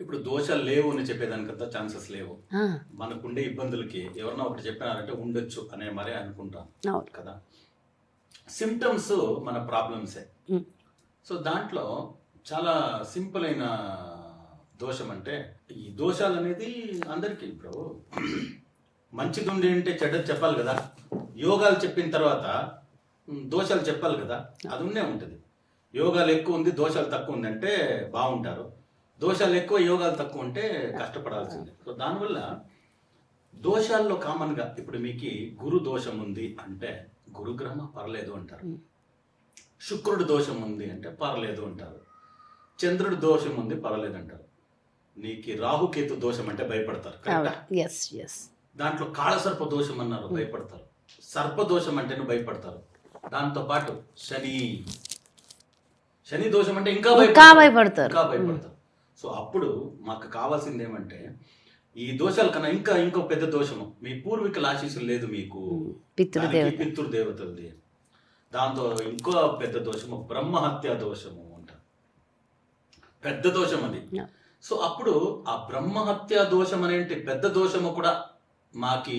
ఇప్పుడు దోషాలు లేవు అని చెప్పేదానికంతా ఛాన్సెస్ లేవు. మనకుండే ఇబ్బందులకి ఎవరన్నా ఒకటి చెప్పినారంటే ఉండొచ్చు అనే మరే అనుకుంటాం కదా? సిమ్టమ్స్ మన ప్రాబ్లమ్సే సో దాంట్లో చాలా సింపుల్ అయిన దోషం అంటే ఈ దోషాలు అనేది అందరికీ ఇప్పుడు మంచిది ఉండి అంటే చెడ్డది చెప్పాలి కదా. యోగాలు చెప్పిన తర్వాత దోషాలు చెప్పాలి కదా. అది ఉన్నే ఉంటుంది. యోగాలు ఎక్కువ ఉంది దోషాలు తక్కువ ఉంది అంటే బాగుంటారు. దోషాలు ఎక్కువ యోగాలు తక్కువ ఉంటే కష్టపడాల్సిందే. సో దానివల్ల దోషాల్లో కామన్గా ఇప్పుడు మీకు గురు దోషం ఉంది అంటే గురుగ్రహం పర్లేదు అంటారు. శుక్రుడు దోషం ఉంది అంటే పర్లేదు అంటారు. చంద్రుడు దోషం ఉంది పర్లేదు అంటారు. నీకు రాహుకేతు దోషం అంటే భయపడతారు దాంట్లో కాళసర్ప దోషం అన్నారు భయపడతారు. సర్ప దోషం అంటేను భయపడతారు. దాంతో పాటు శని. శని దోషం అంటే ఇంకా. భయపడతారు. ఇంకా భయపడతారు. సో అప్పుడు మాకు కావాల్సింది ఏమంటే ఈ దోషాల కన్నా ఇంకా ఇంకో పెద్ద దోషము. మీ పూర్వీకుల ఆశీస్సులు లేదు మీకు. దానికి పితృదేవతలది. దాంతో ఇంకో పెద్ద దోషము బ్రహ్మహత్య దోషము అంటారు పెద్ద దోషం అది. సో అప్పుడు ఆ బ్రహ్మహత్య దోషం అనేటి పెద్ద దోషము కూడా మాకి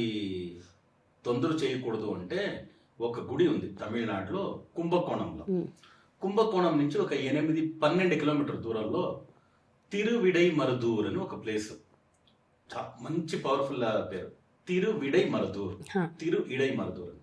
తొందర చేయకూడదు అంటే ఒక గుడి ఉంది తమిళనాడులో కుంభకోణంలో. కుంభకోణం నుంచి ఒక ఎనిమిది పన్నెండు కిలోమీటర్ దూరంలో తిరువిడై మరుదూర్ అని ఒక ప్లేస్ మంచి పవర్ఫుల్ పేరు. తిరువిడై మరుదూర్. తిరు ఇడై మరుదూర్